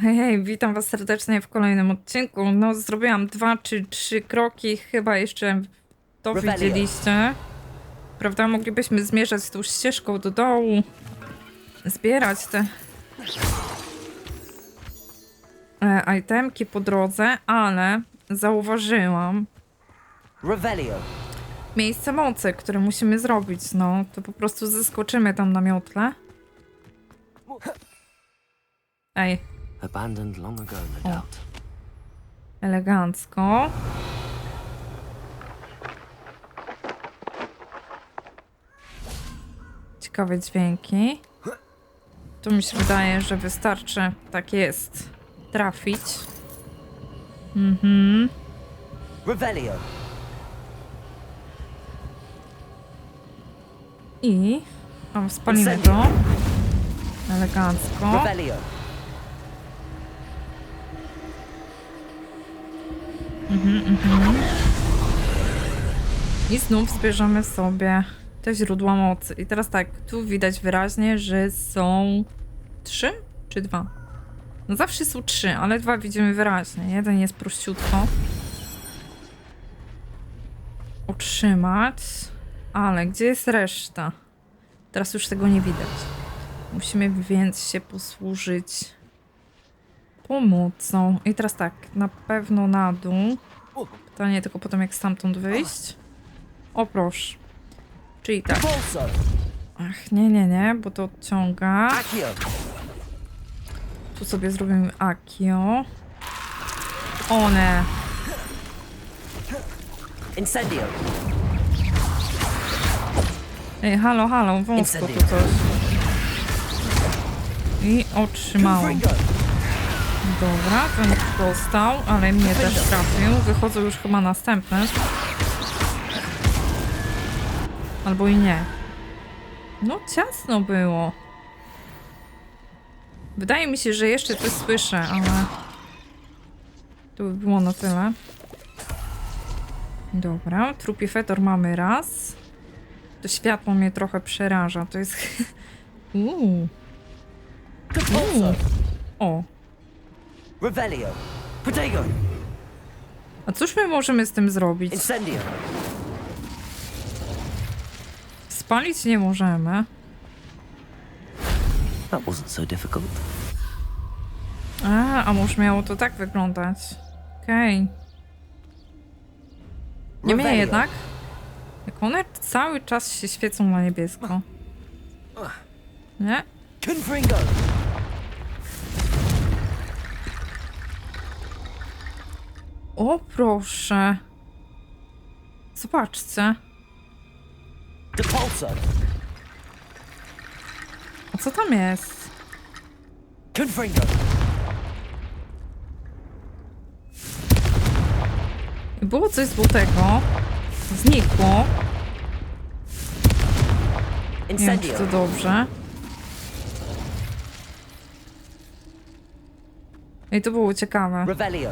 Hej, hej, witam was serdecznie w kolejnym odcinku. No, zrobiłam dwa czy trzy kroki, chyba jeszcze to Rebellion. widzieliście. Prawda, moglibyśmy zmierzać tą ścieżką do dołu, zbierać te e, itemki po drodze, ale zauważyłam Revelio. miejsce mocy, które musimy zrobić. No, to po prostu zeskoczymy tam na miotle. Ej, Abandoned long ago, no doubt. elegancko. Ciekawe dźwięki. Tu mi się wydaje, że wystarczy, tak jest, trafić. Mhm. Revelio. I o, spalimy to. Elegancko. Revelio. I znów zbierzemy sobie te źródła mocy. I teraz tak, tu widać wyraźnie, że są trzy czy dwa? No zawsze są trzy, ale dwa widzimy wyraźnie. Jeden jest prościutko. Utrzymać. Ale gdzie jest reszta? Teraz już tego nie widać. Musimy więc się posłużyć pomocą. I teraz tak, na pewno na dół. Pytanie tylko potem jak stamtąd wyjść. O proszę. Czyli tak. Ach, nie, nie, nie, bo to odciąga. Tu sobie zrobimy Akio. One. Incendio. Ej, halo, halo, wąsko tu coś. I otrzymałam. Dobra, ten dostał, ale mnie też trafił. Wychodzą już chyba następne. Albo i nie. No, ciasno było. Wydaje mi się, że jeszcze coś słyszę, ale... To by było na tyle. Dobra, trupi fetor mamy raz. To światło mnie trochę przeraża. To jest... Uuu. Pulso. O, Revelio. Protego. A cóż my możemy z tym zrobić? Incendio. Spalić nie możemy. That wasn't so difficult. A, a może miało to tak wyglądać. Okej. Nie mnie Revelio. jednak. Jak one cały czas się świecą na niebiesko. Nie? Confringo. O proszę. Zobaczcie. A co tam jest? Confringo. Było coś złotego. Znikło. Nie wiem, czy to dobrze. I to było ciekawe. Revelio.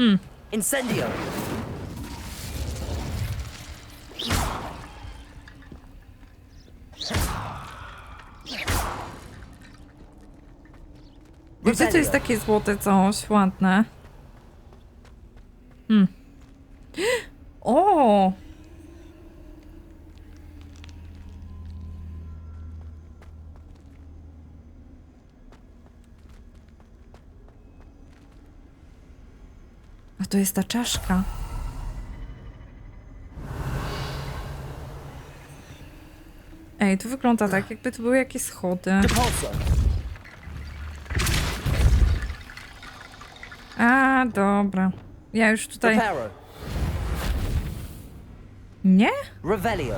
Hmm. Incendio. Gdzie to jest takie złote coś? Ładne. Hmm. O! A to jest ta czaszka. Ej, to wygląda tak, jakby to były jakieś schody. A, dobra. Ja już tutaj. Nie? Revelio.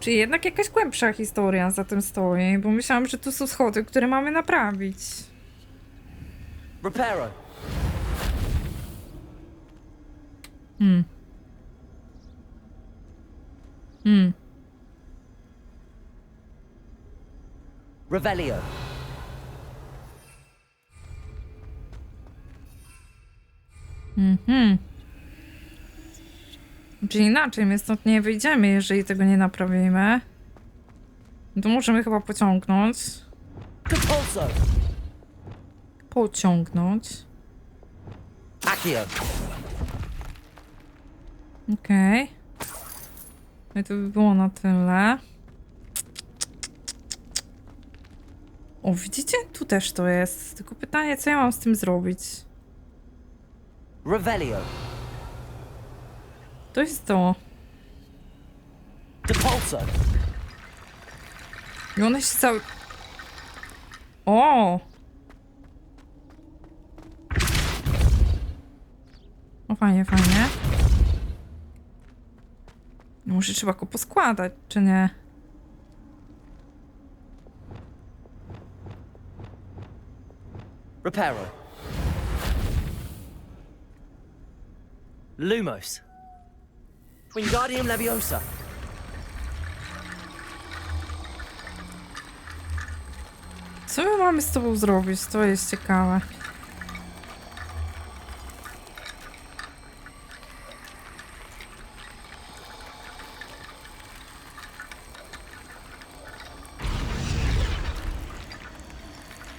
Czy jednak jakaś głębsza historia za tym stoi? Bo myślałam, że tu są schody, które mamy naprawić. Reparo. Hmm. Hmm. Revelio. Mhm. Czy inaczej, my stąd nie wyjdziemy, jeżeli tego nie naprawimy. To możemy chyba pociągnąć. Pociągnąć. Accio. Okej. No i to by było na tyle. O, widzicie? Tu też to jest. Tylko pytanie, co ja mam z tym zrobić? Revelio. To jest to. Depulso. I one się cały... O! O, fajnie, fajnie. Może trzeba go poskładać, czy nie? Reparo. Lumos. Wingardium Leviosa. Co my mamy z tobą zrobić? To jest ciekawe.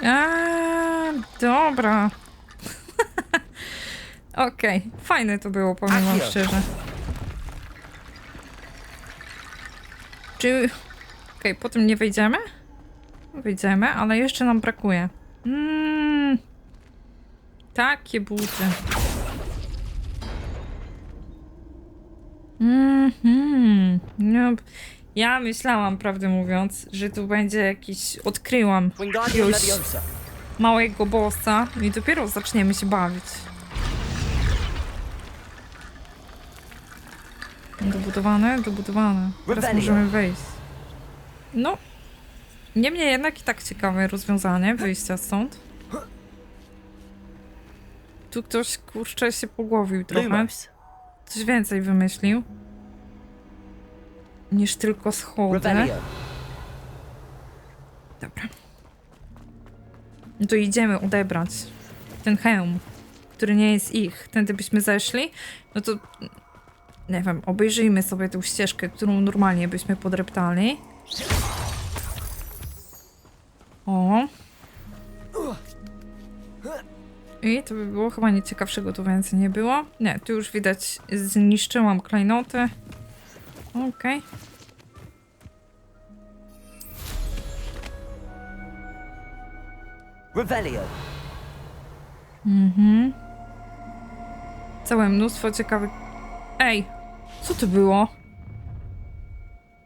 Eee, dobra. Okej, fajne to było, powiem wam szczerze. Czy... Okej, potem nie wejdziemy? Wyjdziemy, ale jeszcze nam brakuje. Mm, takie buty. Mhm. No, ja myślałam, prawdę mówiąc, że tu będzie jakiś. Odkryłam Wingardium Leviosa. Małego bossa i dopiero zaczniemy się bawić. Dobudowane, dobudowane. Teraz możemy wejść. No. Niemniej jednak i tak ciekawe rozwiązanie wyjścia stąd. Tu ktoś kurczę się pogłowił trochę. Coś więcej wymyślił. Niż tylko schody. Dobra. No to idziemy odebrać ten hełm, który nie jest ich. Tędy byśmy zeszli. No to nie wiem, obejrzyjmy sobie tą ścieżkę, którą normalnie byśmy podreptali. O. I to by było chyba nic ciekawszego, tu więcej nie było. Nie, tu już widać, zniszczyłam klejnoty. Okej. Revelio. Mhm. Całe mnóstwo ciekawych. Ej, co to było?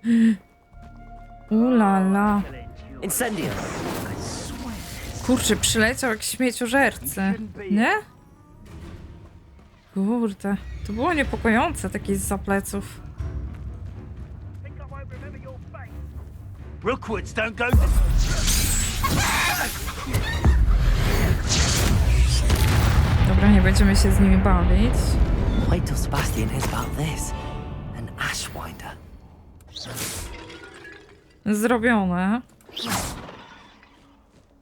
Ulala. Incendio. Kurczę, przyleciał jak śmieciożercy. Nie? Kurde, to było niepokojące, takie z pleców. Rookwoods don't go. Dobra, nie będziemy się z nimi bawić. Wait till Sebastian hears about this. An Ashwinder. Zrobione.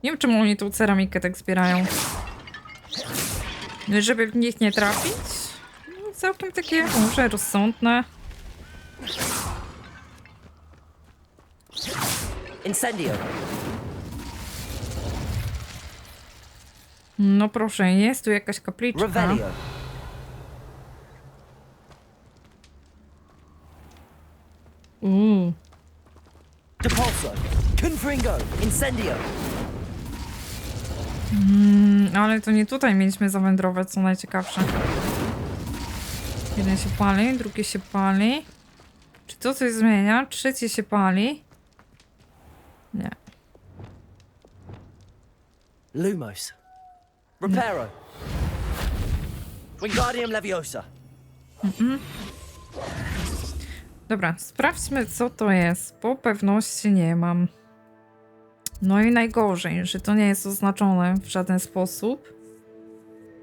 Nie wiem, czemu oni tą ceramikę tak zbierają. Żeby w nich nie trafić? No, całkiem takie może rozsądne. Incendio. No proszę, jest tu jakaś kapliczka. Revelio. Uuu. Depulso. Confringo. Incendio. Mm, ale to nie tutaj mieliśmy zawędrować, co najciekawsze. Jeden się pali, drugi się pali. Czy to coś zmienia? Trzeci się pali. Nie. Lumos. Reparo. Wingardium Leviosa. Dobra, sprawdźmy co to jest, bo pewności nie mam. No i najgorzej, że to nie jest oznaczone w żaden sposób.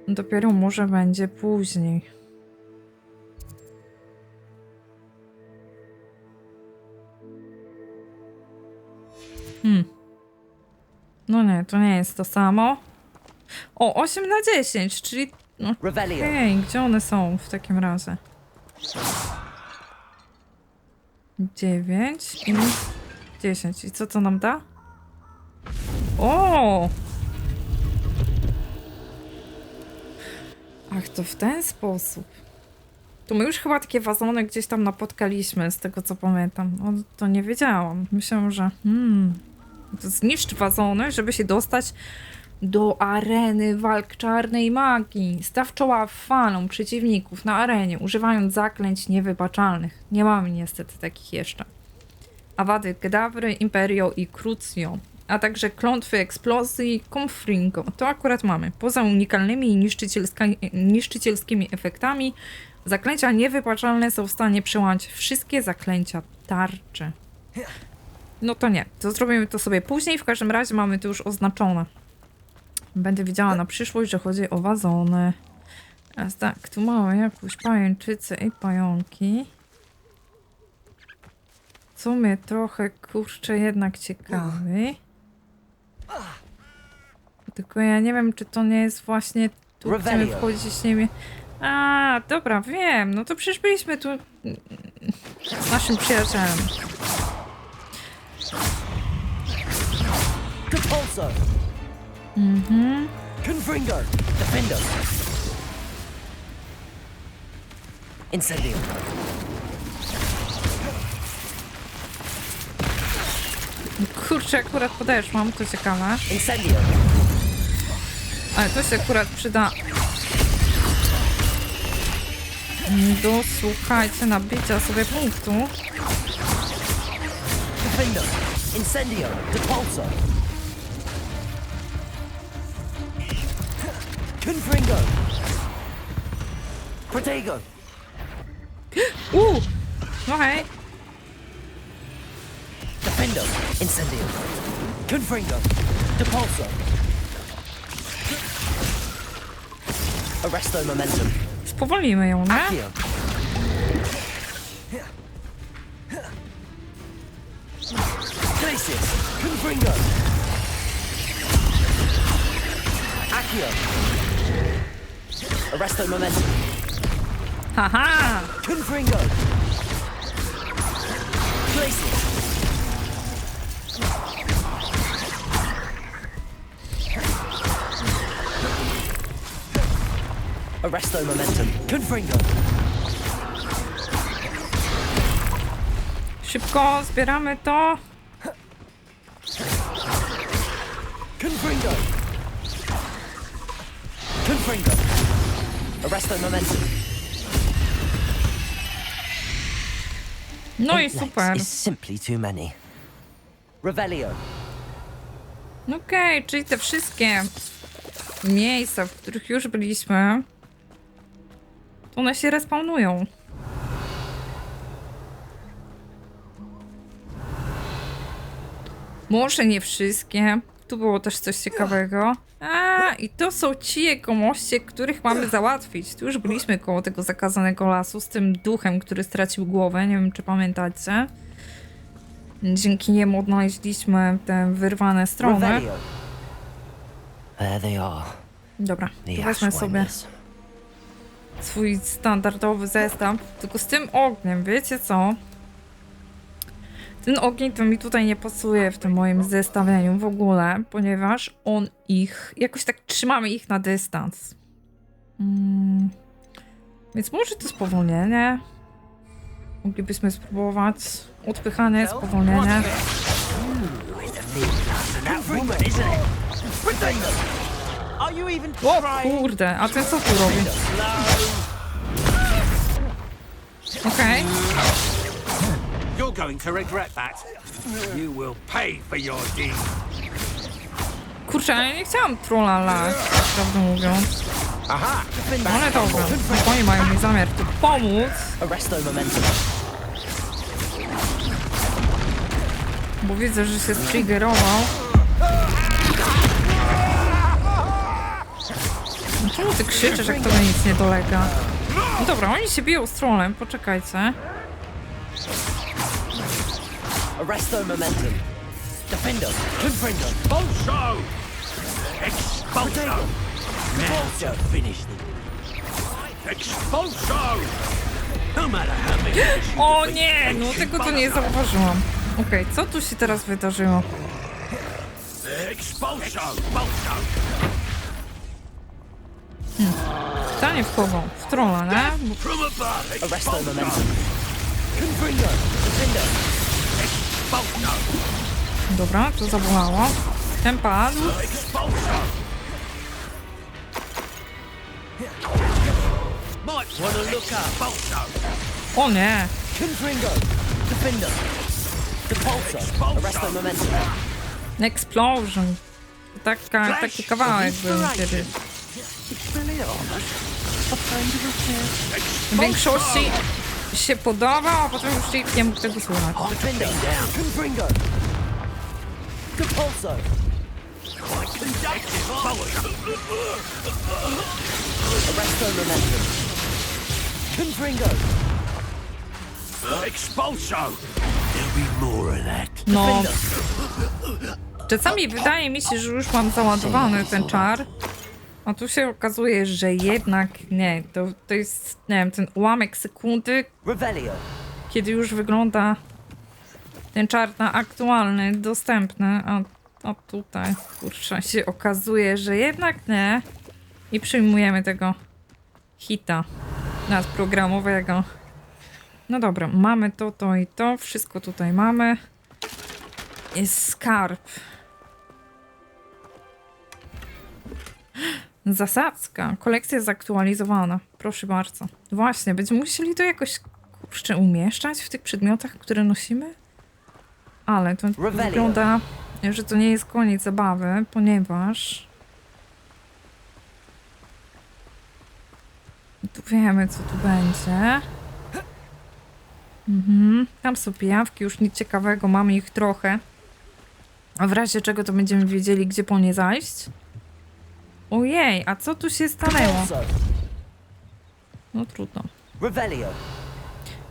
Dopiero może będzie później. Hmm. No nie, to nie jest to samo. O, 8 na 10, czyli... No. Hej, gdzie one są w takim razie? 9 i 10. I co to nam da? O! Ach, to w ten sposób. To my już chyba takie wazony gdzieś tam napotkaliśmy, z tego co pamiętam. O, to nie wiedziałam. Myślałam, że hmm, to zniszcz wazony, żeby się dostać do areny walk czarnej magii. Staw czoła falą przeciwników na arenie, używając zaklęć niewybaczalnych. Nie mamy niestety takich jeszcze. Awady Kedawry, Imperio i Crucio, a także klątwy eksplozji Confringo. To akurat mamy. Poza unikalnymi i niszczycielskimi efektami, zaklęcia niewybaczalne są w stanie przełamać wszystkie zaklęcia tarczy. No to nie, to zrobimy to sobie później, w każdym razie mamy to już oznaczone. Będę wiedziała na przyszłość, że chodzi o wazony. Teraz tak, tu mamy jakąś pajęczycę i pająki. Co mnie trochę, kurczę, jednak ciekawi. Tylko ja nie wiem, czy to nie jest właśnie tu, gdzie my wchodzić nie wiem. A, dobra, wiem. No to przecież byliśmy tu z naszym przyjacielem. Depulso. Mhm. Confringo. Defendo. Incendio. Kurczę, akurat podeszłam, to ciekawe. Incendio. Ale to się akurat przyda do, słuchajcie, nabicia sobie punktu. Defendo. Incendio. Depulso. Confringo. Protego. No hej! Defendo. Incendio. Confringo. Depulso. Arresto momentum. Spowolnimy ją, nie? Accio. Glacius. Confringo. Accio. Arresto momentum. Haha! Confringo. Glacius. Arresto momentum. Confringo. Szybko zbieramy to. Confringo. Confringo. Arresto momentum. No i super. is simply too many. Revelio. Okej, czyli te wszystkie miejsca, w których już byliśmy, to one się respawnują. Może nie wszystkie. Tu było też coś ciekawego. A, i to są ci jegomoście, których mamy załatwić. Tu już byliśmy koło tego zakazanego lasu z tym duchem, który stracił głowę. Nie wiem, czy pamiętacie. Dzięki niemu odnaleźliśmy te wyrwane strony. Dobra, to wezmę sobie swój standardowy zestaw, tylko z tym ogniem, wiecie co? Ten ogień to mi tutaj nie pasuje w tym moim zestawieniu w ogóle, ponieważ on ich, jakoś tak trzymamy ich na dystans. Mm. Więc może to spowolnienie. Moglibyśmy spróbować. Odpychanie, spowolnienie. O kurde, a ten co tu robi? Okej. You're going to regret that. You will pay for your deed. Kurczę, ale ja nie chciałam trolla lać, prawdę mówiąc. Aha! Ale dobra, jak oni mają mi zamiar tu pomóc, Arresto momentum. bo widzę, że się striggerował. No Czemu ty krzyczysz, jak tobie nic nie dolega? No dobra, oni się biją z trollem, poczekajcie. Arresto momentum. Defendo. Confringo. Expulso! Expulso! Repulso. Finish them. Expulso! No matter how many you O defeat, nie, no tego to nie zauważyłam. Okej, co tu się teraz wydarzyło? Expulso! Expulso! Stanie w kogo? W trolla, nie? Bo From above. Arresto momentum. Defendo. Dobra, to zawołało. Ten padł. O nie! Explosion. Taka, taki kawałek był kiedyś. W większości się podobał, a potem już nie mógł tego słuchać. No, czasami wydaje mi się, że już mam załadowany ten czar. A tu się okazuje, że jednak nie. To, to jest, nie wiem, ten ułamek sekundy, Revelio. kiedy już wygląda ten czar na aktualny, dostępny, a, a tutaj, kurczę, się okazuje, że jednak nie. I przyjmujemy tego hita nadprogramowego. No dobra, mamy to, to i to, wszystko tutaj mamy. Jest skarb. Zasadzka. Kolekcja zaktualizowana. Proszę bardzo. Właśnie, będziemy musieli to jakoś kurczę umieszczać w tych przedmiotach, które nosimy? Ale to Revelio. wygląda, że to nie jest koniec zabawy, ponieważ tu wiemy, co tu będzie. Mhm. Tam są pijawki, już nic ciekawego, mamy ich trochę. A w razie czego to będziemy wiedzieli, gdzie po nie zajść. Ojej, a co tu się stanęło? No trudno.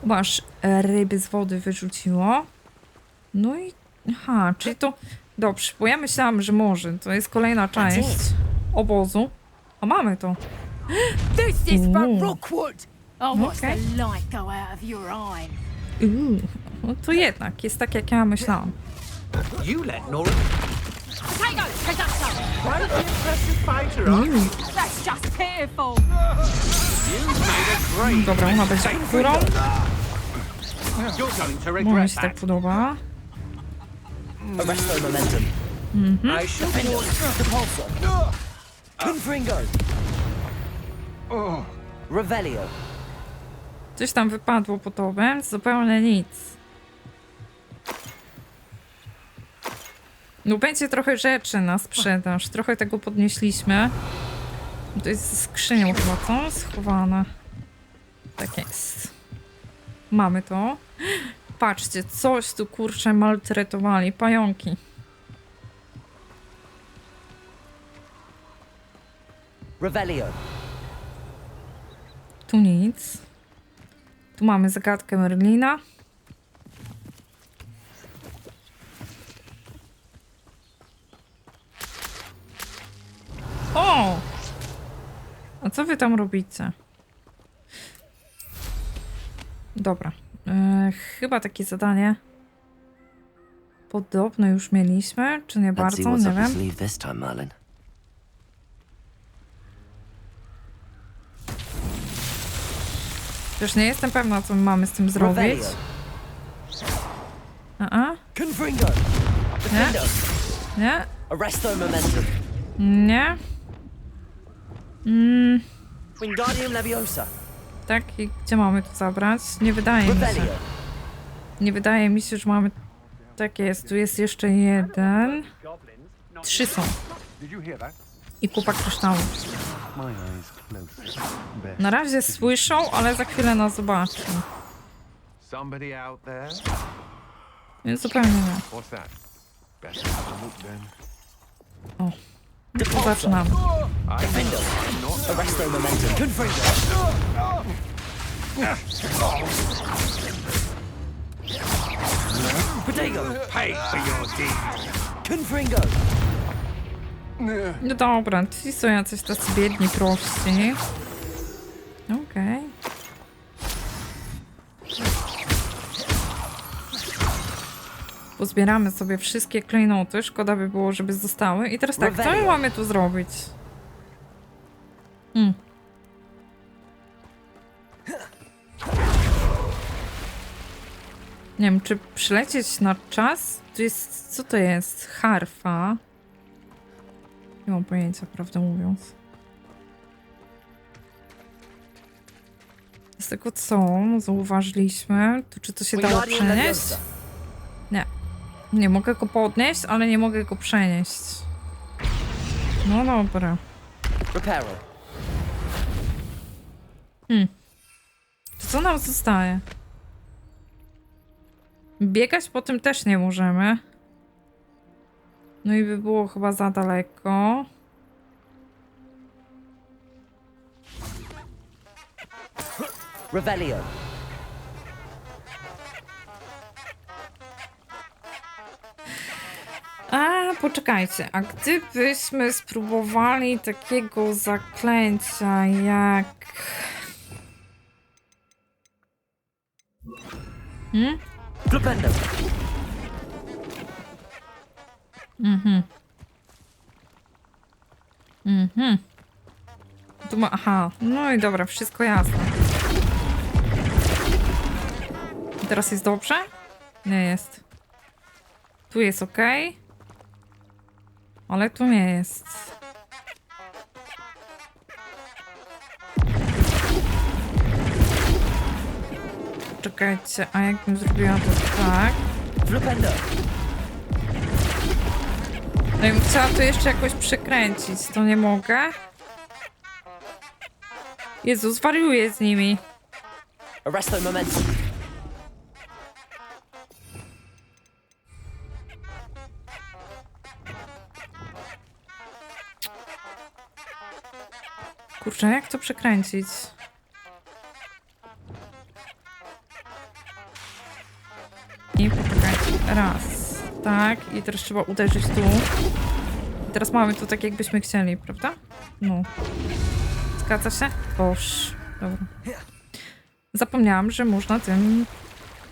Masz e, ryby z wody wyrzuciło. No i. Aha, czyli to. Dobrze, bo ja myślałam, że może. To jest kolejna część obozu. A mamy to. This is. Rookwood! Oh, what's Okay. the light go out of your eye? Uuu, no to jednak jest tak, jak ja myślałam. You let Nora. You press your fighter on? That's just tearful! You made a great. Dobra, ona będzie kurą. You're going to Bo mi regret się tak that. podoba. Momentum. I. Confringo. Revelio. Coś tam wypadło po tobie, zupełnie nic. No będzie trochę rzeczy na sprzedaż. Trochę tego podnieśliśmy. To jest ze skrzynią chyba, co? Schowane. Tak jest. Mamy to. Patrzcie, coś tu kurczę maltretowali. Pająki. Revelio. Tu nic. Tu mamy zagadkę Merlina. O! A co wy tam robicie? Dobra. E, chyba takie zadanie. Podobno już mieliśmy, czy nie Let's see bardzo, what's nie up wiem. sleeve this time, Merlin. Też nie jestem pewna, co my mamy z tym zrobić. Revelio. A, a? Confringo. Nie? Arresto momentum. Nie? Mm, Wingardium Leviosa. tak, i gdzie mamy to zabrać? Nie wydaje mi się. Revelio. Nie wydaje mi się, że mamy... Tak jest, tu jest jeszcze jeden. Trzy są. I kupa kryształu. Na razie słyszą, ale za chwilę nas zobaczą. Somebody out there? Więc zupełnie nie. What's that? Better have a look then. To Defendo. Arresto momentum. Pay for your. No dobra, ci są jacyś tacy biedni, prości. pozbieramy sobie wszystkie klejnoty. Szkoda by było, żeby zostały. I teraz tak, co my mamy tu zrobić? Mm. Nie wiem, czy przylecieć na czas? Tu jest, co to jest? Harfa? Nie mam pojęcia, prawdę mówiąc. Z tego co zauważyliśmy, to czy to się dało przenieść? Nie. Nie mogę go podnieść, ale nie mogę go przenieść. No dobra. Reparo. To co nam zostaje? Biegać po tym też nie możemy. No i by było chyba za daleko. Revelio. A, poczekajcie, a gdybyśmy spróbowali takiego zaklęcia jak... Hmm? Flipendo. Mhm. Mhm. Tu ma... Aha, no i dobra, wszystko jasne. Teraz jest dobrze? Nie jest. Tu jest ok. Ale tu nie jest. Czekajcie, a jakbym zrobiła to tak? Flipendo. No i bym chciała to jeszcze jakoś przekręcić, to nie mogę. Jezu, zwariuję z nimi. Arresto momentum. Kurczę, jak to przekręcić? I poczekajcie. Raz. Tak. I teraz trzeba uderzyć tu. I teraz mamy to tak, jakbyśmy chcieli, prawda? No. Zgadza się? Boż. Dobra. Zapomniałam, że można tym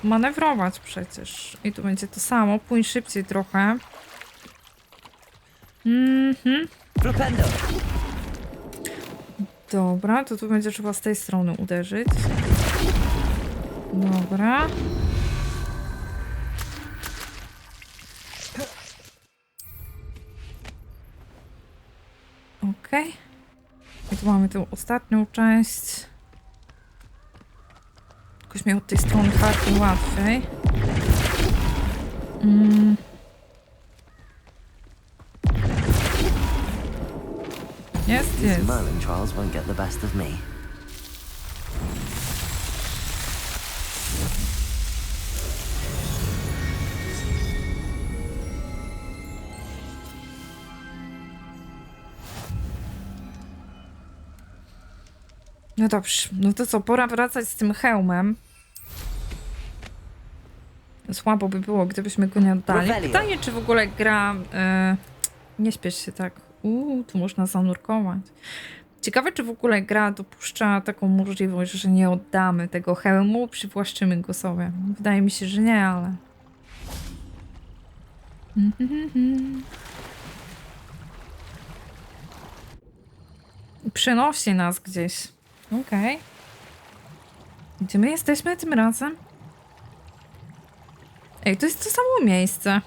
manewrować przecież. I tu będzie to samo. Pójdź szybciej trochę. Mhm. Flipendo. Dobra, to tu będzie trzeba z tej strony uderzyć. Dobra. Okej. I tu mamy tę ostatnią część. Jakoś mi od tej strony harpy łatwiej. Mm. Jest, These jest. Merlin trials won't get the best of me. No dobrze, no to co, pora wracać z tym hełmem. Słabo by było, gdybyśmy go nie oddali. Revelio. Pytanie, czy w ogóle gra... E, nie śpiesz się tak. Uuu, tu można zanurkować. Ciekawe, czy w ogóle gra dopuszcza taką możliwość, że nie oddamy tego hełmu, przywłaszczymy go sobie. Wydaje mi się, że nie, ale... Przenosi nas gdzieś. Okej. Gdzie my jesteśmy tym razem? Ej, to jest to samo miejsce.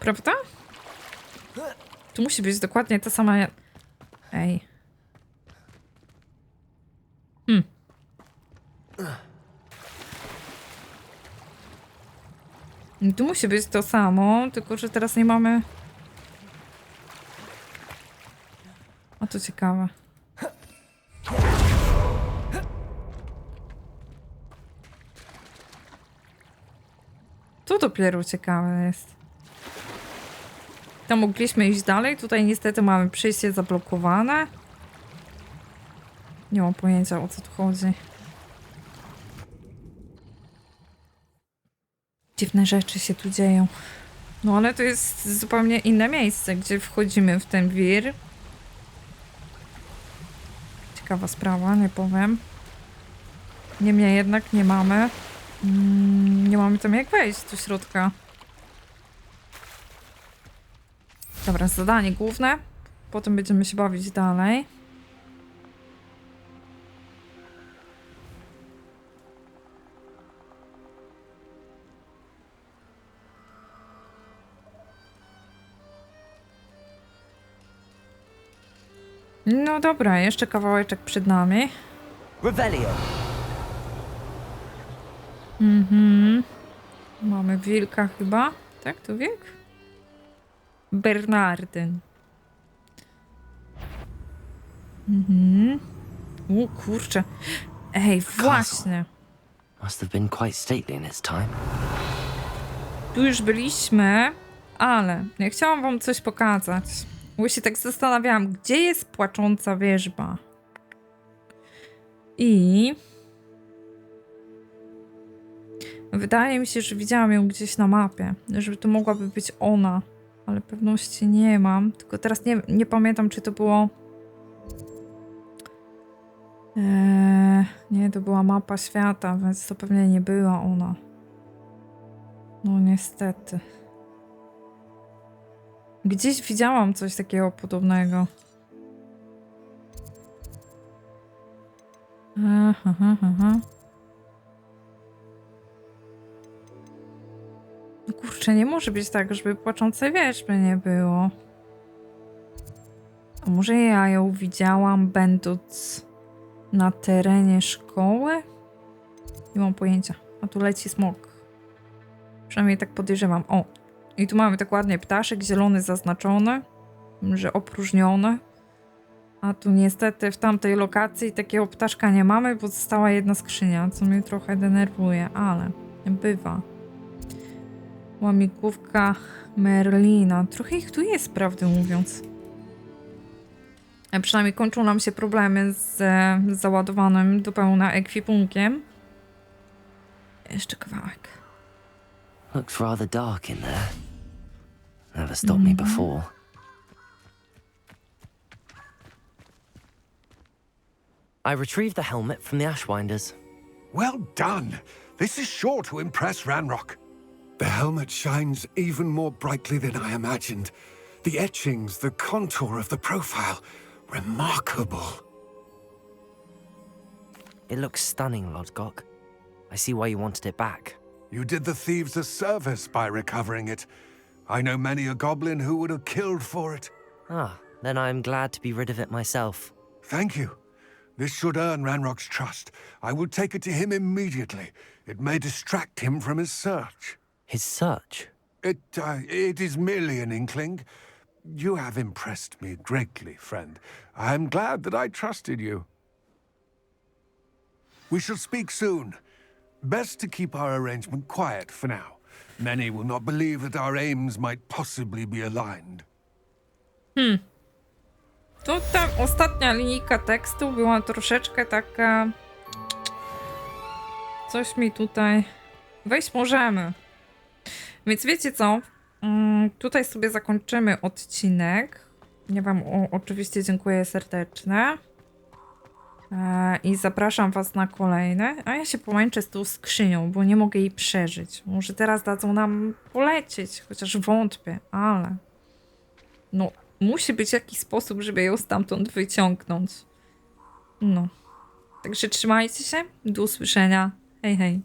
Prawda? Tu musi być dokładnie ta sama... Ej. Hmm. Tu musi być to samo, tylko że teraz nie mamy... A to ciekawe. Tu dopiero ciekawe jest. Tam mogliśmy iść dalej, tutaj niestety mamy przejście zablokowane. Nie mam pojęcia o co tu chodzi. Dziwne rzeczy się tu dzieją. No ale to jest zupełnie inne miejsce, gdzie wchodzimy w ten wir. Ciekawa sprawa, nie powiem. Niemniej jednak nie mamy. Mm, nie mamy tam jak wejść do środka. Dobra, zadanie główne. Potem będziemy się bawić dalej. No dobra, jeszcze kawałeczek przed nami. Revelio. Mhm. Mamy wilka chyba. Tak, to wilk? Bernardyn. Mhm. O kurczę. Ej, właśnie. Must have been quite stately in its time. Tu już byliśmy, ale ja chciałam wam coś pokazać. Bo się tak zastanawiałam, gdzie jest płacząca wierzba? I... Wydaje mi się, że widziałam ją gdzieś na mapie, żeby to mogłaby być ona, ale pewności nie mam. Tylko teraz nie, nie pamiętam, czy to było... Eee, nie, to była mapa świata, więc to pewnie nie była ona. No niestety. Gdzieś widziałam coś takiego podobnego. Aha, aha, aha. Kurczę, nie może być tak, żeby płaczącej wierzby nie było. A może ja ją widziałam będąc na terenie szkoły? Nie mam pojęcia. A tu leci smok. Przynajmniej tak podejrzewam. O, i tu mamy tak ładnie ptaszek, zielony zaznaczony, że opróżniony. A tu niestety w tamtej lokacji takiego ptaszka nie mamy, bo została jedna skrzynia, co mnie trochę denerwuje, ale bywa. Łamigłówka Merlina. Trochę ich tu jest, prawdę mówiąc. A przynajmniej kończą nam się problemy z, e, z załadowanym do pełna ekwipunkiem. Jeszcze kawałek. Looks rather dark in there. Never stopped me before. I retrieved the helmet from the Ashwinders. Well done. This is sure to impress Ranrock. The helmet shines even more brightly than I imagined. The etchings, the contour of the profile, remarkable. It looks stunning, Lodgok. I see why you wanted it back. You did the thieves a service by recovering it. I know many a goblin who would have killed for it. Ah, then I am glad to be rid of it myself. Thank you. This should earn Ranrock's trust. I will take it to him immediately. It may distract him from his search. His search? It, uh, it is merely an inkling. You have impressed me greatly, friend. I am glad that I trusted you. We shall speak soon. Best to keep our arrangement quiet for now. Many will not believe that our aims might possibly be aligned. Hmm. Tu ta ostatnia linijka tekstu była troszeczkę taka. Coś mi tutaj. Wejść możemy. Więc wiecie co? Mm, Tutaj sobie zakończymy odcinek. Ja Wam oczywiście dziękuję serdecznie. E, I zapraszam Was na kolejne. A ja się pomęczę z tą skrzynią, bo nie mogę jej przeżyć. Może teraz dadzą nam polecieć, chociaż wątpię, ale. No, musi być jakiś sposób, żeby ją stamtąd wyciągnąć. No. Także trzymajcie się. Do usłyszenia. Hej, hej.